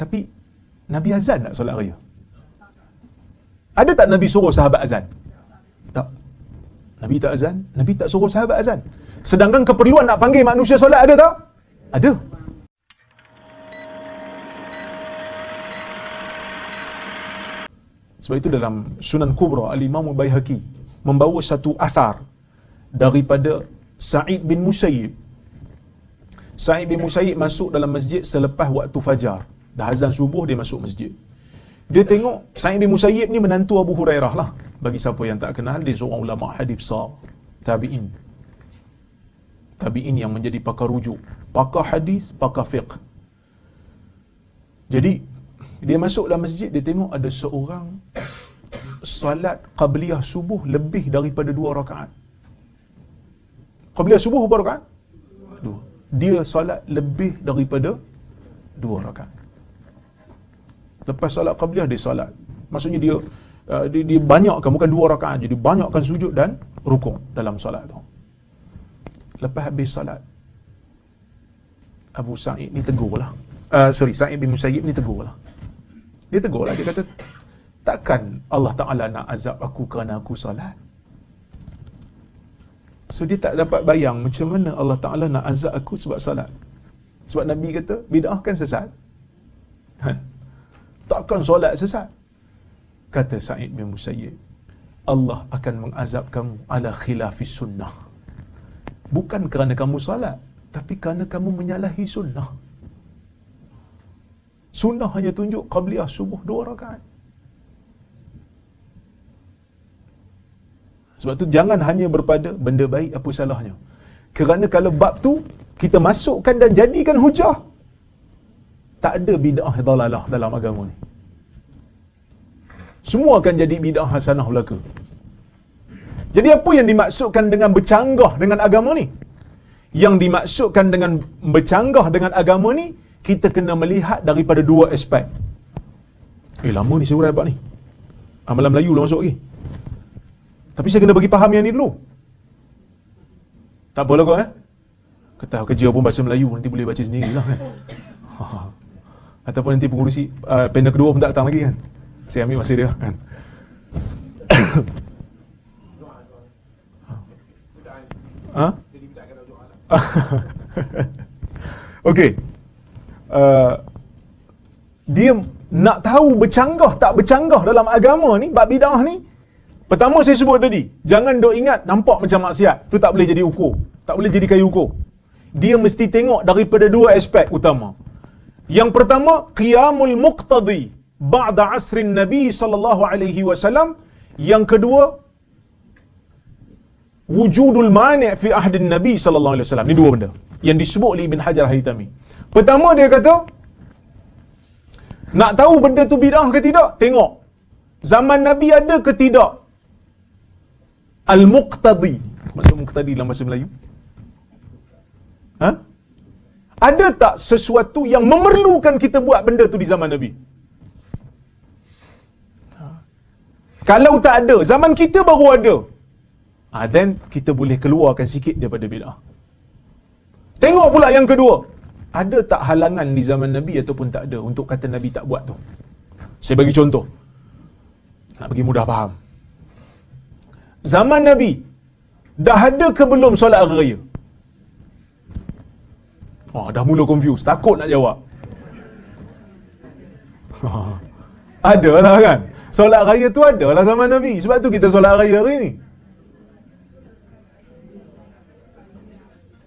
Tapi Nabi azan tak solat raya? Ada tak Nabi suruh sahabat azan? Tak. Nabi tak azan, Nabi tak suruh sahabat azan. Sedangkan keperluan nak panggil manusia solat ada tak? Ada. Sebab itu dalam Sunan Kubra Al-Imam Baihaqi membawa satu athar daripada Sa'id bin Musayyib. Sa'id bin Musayyib masuk dalam masjid selepas waktu fajar. Dah azan subuh dia masuk masjid. Dia tengok Sa'id bin Musayyib ni menantu Abu Hurairah lah. Bagi siapa yang tak kenal, dia seorang ulama hadis besar. Tabi'in. Tabi'in yang menjadi pakar rujuk. Pakar hadis, pakar fiqh. Jadi, dia masuk dalam masjid, dia tengok ada seorang salat qabliyah subuh lebih daripada dua rakaat. Qabliyah subuh berapa rakaat? Dua. Dia salat lebih daripada dua rakaat. Lepas salat qabliyah dia salat. Maksudnya dia uh, dia, dia banyakkan bukan dua rakaat jadi banyakkan sujud dan rukuk dalam salat tu. Lepas habis salat Abu Sa'id ni tegurlah. Uh, sorry, Sa'id bin Musayyib ni tegurlah. Dia tegurlah dia kata takkan Allah Taala nak azab aku kerana aku salat? So dia tak dapat bayang macam mana Allah Taala nak azab aku sebab salat. Sebab Nabi kata bid'ah kan sesat. Takkan solat sesat. Kata Sa'id bin Musayyib, Allah akan mengazab kamu ala khilafis sunnah. Bukan kerana kamu solat, tapi kerana kamu menyalahi sunnah. Sunnah hanya tunjuk qabliyah subuh dua rakaat. Sebab tu jangan hanya berpada benda baik apa salahnya. Kerana kalau bab tu kita masukkan dan jadikan hujah, tak ada bid'ah dalalah dalam agama ni. Semua akan jadi bid'ah hasanah belaka. Jadi apa yang dimaksudkan dengan bercanggah dengan agama ni? Yang dimaksudkan dengan bercanggah dengan agama ni, kita kena melihat daripada dua aspek. Eh lama ni saya urai ni. Amalan Melayu lah masuk lagi. Tapi saya kena bagi faham yang ni dulu. Tak apalah kau eh. Kata kerja pun bahasa Melayu nanti boleh baca sendiri lah kan. Ataupun nanti pengurusi uh, panel kedua pun tak datang lagi kan. Saya ambil masa dia kan. ha? Okey. Uh, dia nak tahu bercanggah tak bercanggah dalam agama ni, bab bidah ni. Pertama saya sebut tadi, jangan dok ingat nampak macam maksiat, tu tak boleh jadi ukur. Tak boleh jadi kayu ukur. Dia mesti tengok daripada dua aspek utama. Yang pertama, qiyamul muqtadi ba'da asrin Nabi sallallahu alaihi wasallam. Yang kedua, wujudul mani' fi ahdin Nabi sallallahu alaihi wasallam. Ini dua benda yang disebut oleh Ibn Hajar Haytami. Pertama dia kata, nak tahu benda tu bid'ah ke tidak? Tengok. Zaman Nabi ada ke tidak? Al-Muqtadi. Maksud Muqtadi dalam bahasa Melayu? Ha? Ada tak sesuatu yang memerlukan kita buat benda tu di zaman Nabi? Kalau tak ada, zaman kita baru ada. Ah, then kita boleh keluarkan sikit daripada bid'ah. Tengok pula yang kedua. Ada tak halangan di zaman Nabi ataupun tak ada untuk kata Nabi tak buat tu? Saya bagi contoh. Nak bagi mudah faham. Zaman Nabi, dah ada ke belum solat raya? Oh, dah mula confused. Takut nak jawab. ada lah kan? Solat raya tu ada lah zaman Nabi. Sebab tu kita solat raya hari ni.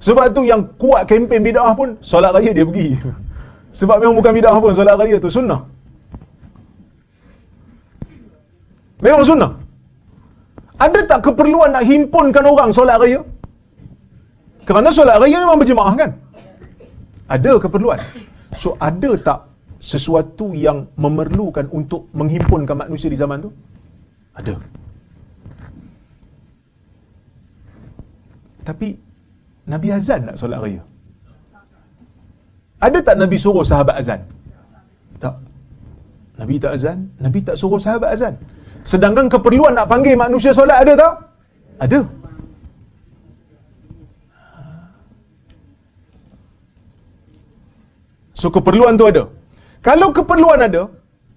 Sebab tu yang kuat kempen bid'ah pun, solat raya dia pergi. Sebab memang bukan bid'ah pun, solat raya tu sunnah. Memang sunnah. Ada tak keperluan nak himpunkan orang solat raya? Kerana solat raya memang berjemaah kan? Ada keperluan. So ada tak sesuatu yang memerlukan untuk menghimpunkan manusia di zaman tu? Ada. Tapi Nabi azan nak solat raya? Ada tak Nabi suruh sahabat azan? Tak. Nabi tak azan, Nabi tak suruh sahabat azan. Sedangkan keperluan nak panggil manusia solat ada tak? Ada. So keperluan tu ada. Kalau keperluan ada,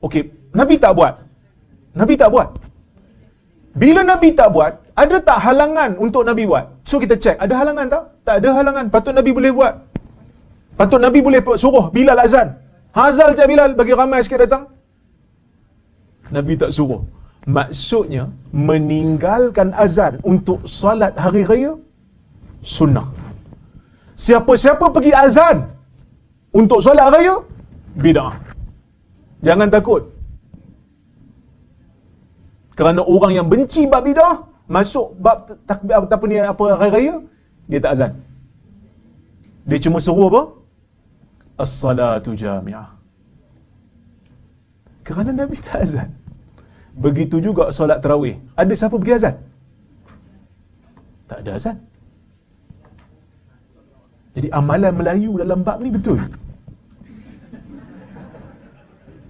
okey, Nabi tak buat. Nabi tak buat. Bila Nabi tak buat, ada tak halangan untuk Nabi buat? So kita cek, ada halangan tak? Tak ada halangan. Patut Nabi boleh buat. Patut Nabi boleh suruh Bilal azan. Hazal cak Bilal bagi ramai sikit datang. Nabi tak suruh. Maksudnya meninggalkan azan untuk salat hari raya sunnah. Siapa-siapa pergi azan untuk solat raya bidah. Jangan takut. Kerana orang yang benci bab bidah masuk bab takbir apa ni apa hari raya dia tak azan. Dia cuma seru apa? As-salatu jami'ah. Kerana Nabi tak azan. Begitu juga solat tarawih. Ada siapa pergi azan? Tak ada azan. Jadi amalan Melayu dalam bab ni betul.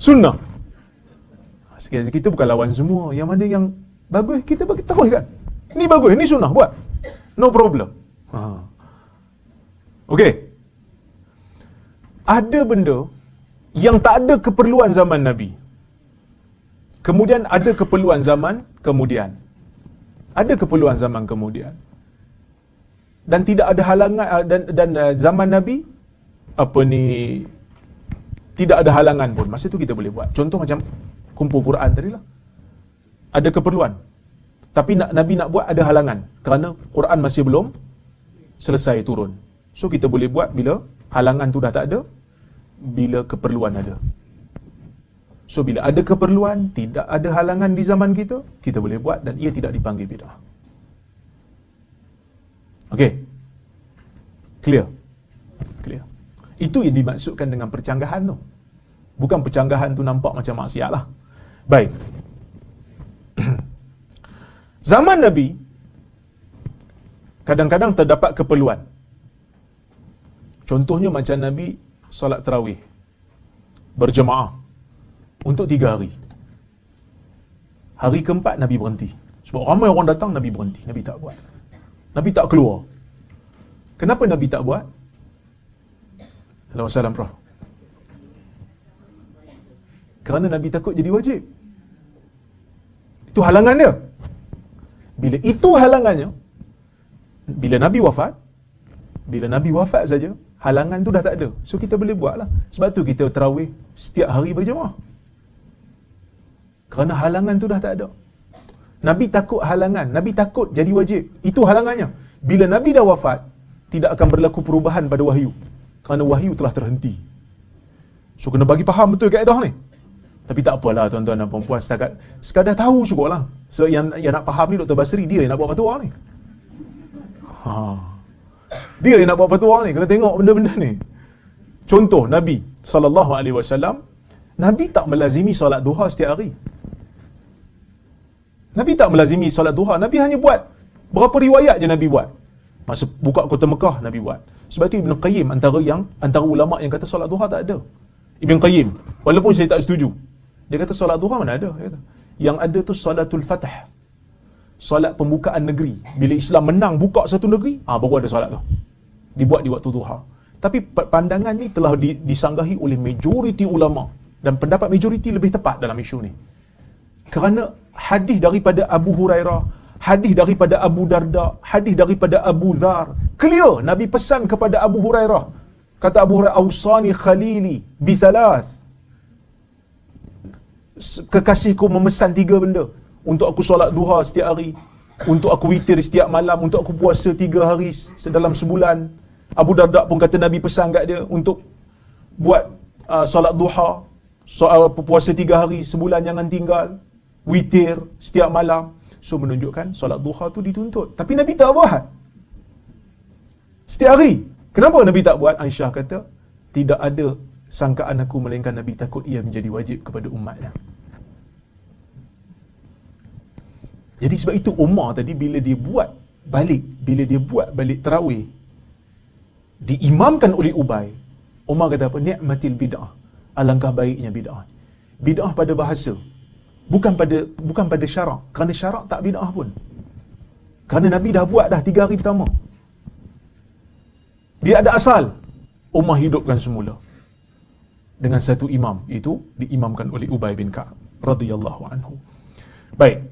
Sunnah. Sekiranya kita bukan lawan semua. Yang mana yang bagus, kita bagi tahu kan. Ini bagus, ini sunnah, buat. No problem. Ha. Okey. Ada benda yang tak ada keperluan zaman Nabi. Kemudian ada keperluan zaman kemudian. Ada keperluan zaman kemudian dan tidak ada halangan dan dan uh, zaman nabi apa ni tidak ada halangan pun. Masa tu kita boleh buat. Contoh macam kumpul Quran tadi lah. Ada keperluan. Tapi nak nabi nak buat ada halangan. Kerana Quran masih belum selesai turun. So kita boleh buat bila halangan tu dah tak ada bila keperluan ada. So bila ada keperluan tidak ada halangan di zaman kita kita boleh buat dan ia tidak dipanggil bidah. Okey. Clear. Clear. Itu yang dimaksudkan dengan percanggahan tu. Bukan percanggahan tu nampak macam maksiat lah. Baik. Zaman Nabi, kadang-kadang terdapat keperluan. Contohnya macam Nabi solat terawih. Berjemaah. Untuk tiga hari. Hari keempat Nabi berhenti. Sebab ramai orang datang, Nabi berhenti. Nabi tak buat. Nabi tak keluar. Kenapa Nabi tak buat? Assalamualaikum Prof. Kerana Nabi takut jadi wajib. Itu halangan dia. Bila itu halangannya, bila Nabi wafat, bila Nabi wafat saja, halangan tu dah tak ada. So kita boleh buat lah. Sebab tu kita terawih setiap hari berjemaah. Kerana halangan tu dah tak ada. Nabi takut halangan. Nabi takut jadi wajib. Itu halangannya. Bila Nabi dah wafat, tidak akan berlaku perubahan pada wahyu. Kerana wahyu telah terhenti. So, kena bagi faham betul kaedah ni. Tapi tak apalah tuan-tuan dan perempuan setakat sekadar tahu cukup lah. So, yang, yang nak faham ni Dr. Basri, dia yang nak buat fatwa ni. Ha. Dia yang nak buat fatwa ni. Kena tengok benda-benda ni. Contoh, Nabi SAW, Nabi tak melazimi solat duha setiap hari. Nabi tak melazimi solat duha. Nabi hanya buat berapa riwayat je Nabi buat. Masa buka kota Mekah Nabi buat. Sebab itu Ibn Qayyim antara yang antara ulama yang kata solat duha tak ada. Ibn Qayyim walaupun saya tak setuju. Dia kata solat duha mana ada? Kata. Yang ada tu solatul fatah. Solat pembukaan negeri. Bila Islam menang buka satu negeri, ah baru ada solat tu. Dibuat di waktu duha. Tapi pandangan ni telah disanggahi oleh majoriti ulama dan pendapat majoriti lebih tepat dalam isu ni. Kerana hadis daripada Abu Hurairah, hadis daripada Abu Darda, hadis daripada Abu Dhar. Clear Nabi pesan kepada Abu Hurairah. Kata Abu Hurairah, "Ausani khalili bi thalath." Kekasihku memesan tiga benda untuk aku solat duha setiap hari, untuk aku witir setiap malam, untuk aku puasa tiga hari dalam sebulan. Abu Darda pun kata Nabi pesan kat dia untuk buat uh, solat duha, soal puasa tiga hari sebulan jangan tinggal witir setiap malam. So menunjukkan solat duha tu dituntut. Tapi Nabi tak buat. Setiap hari. Kenapa Nabi tak buat? Aisyah kata, tidak ada sangkaan aku melainkan Nabi takut ia menjadi wajib kepada umatnya. Jadi sebab itu Umar tadi bila dia buat balik, bila dia buat balik terawih, diimamkan oleh Ubay, Umar kata apa? Ni'matil bid'ah. Alangkah baiknya bid'ah. Bid'ah pada bahasa, bukan pada bukan pada syarak. Kerana syarak tak bidah pun. Kerana Nabi dah buat dah tiga hari pertama. Dia ada asal. Umar hidupkan semula. Dengan satu imam. Itu diimamkan oleh Ubay bin Ka'ab radhiyallahu anhu. Baik.